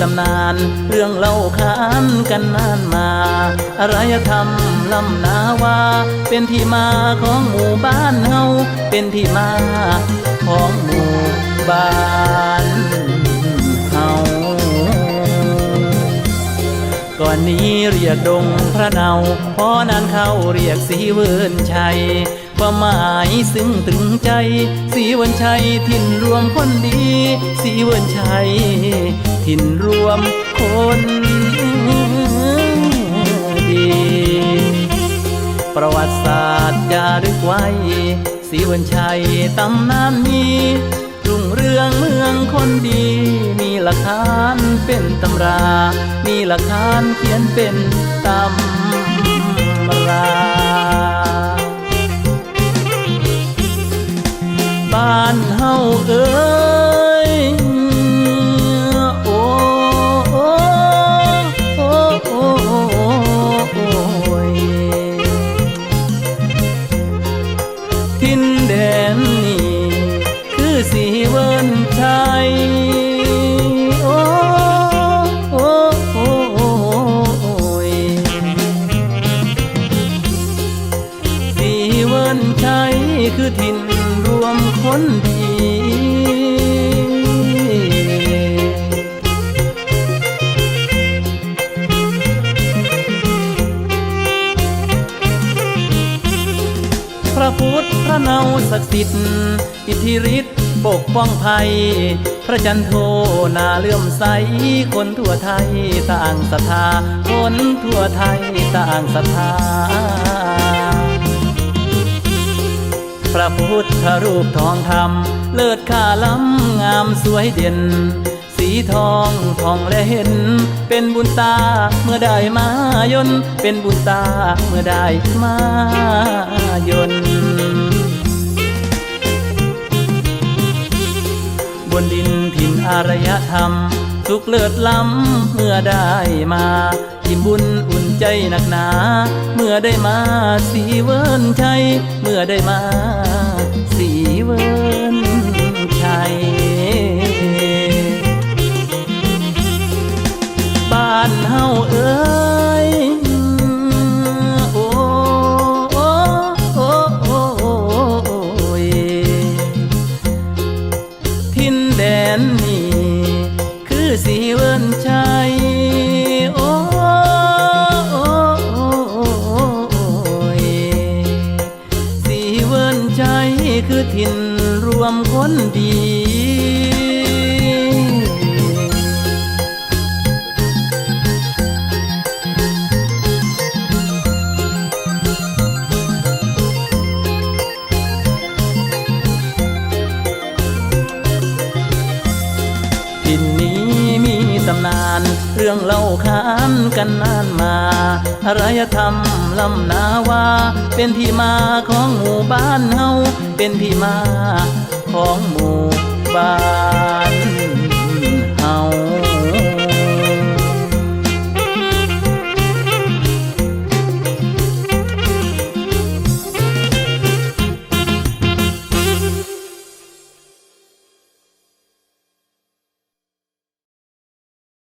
ตำนาน เรื่องเล่าขานกันนานมา อารยธรรมลำนาวา เป็นที่มาของหมู่บ้านเฮาเป็นที่มาของหมู่บ้านเฮาก่อนนี้เรียกดงพระเนาพอนานเข้าเรียกสีเวินชัย ความหมายซึ้งถึงใจสีวิร์นชัยถิ่นรวมคนดีสีวิร์นชัยถิ่นรวมคนดี ประวัติศาสตร์จารึกไว้สีวันชัยตำนานมีรุ่งเรืองเมืองคนดี มีหลักฐานเป็นตำรา มีหลักฐานเขียนเป็นตำราานเฮาเอ้ นดีพระพุทธพระเนาศักดิ์สิทธิ์อิทธิฤทธิ์ปกป้องภัย พระจันโทนาเลื่อมใส คนทั่วไทยต่างศรัทธา คนทั่วไทยต่างศรัทธา ระพุทธรูปทองคำเลิศค่าล้ำงามสวยเด่น สีทองทองและเห็น เป็นบุญตาเมื่อได้มายนเป็นบุญตาเมื่อได้มายนบนดินถิ่นอารยธรรม สุขเลิศล้ำเมื่อได้มาอิ่มบุญอุ่นใจหนักหนา เมื่อได้มาสีเวิร์นชัยเมื่อได้มาสีเวิร์นชัยบ้านเฮาเอ้ยโอ้โอ้โอ้โอ้โอ้ยทินแดนนี้ สีเวิร์นชัยโอ้โอ้โอยสีเวิร์นชัยคือถิ่นรวมคนดีินนี้ำนานเรื่องเล่าขานกันนานมาอารยธรรมลำนาวา เป็นที่มาของหมู่บ้านเฮาเป็นที่มาของหมู่บ้าน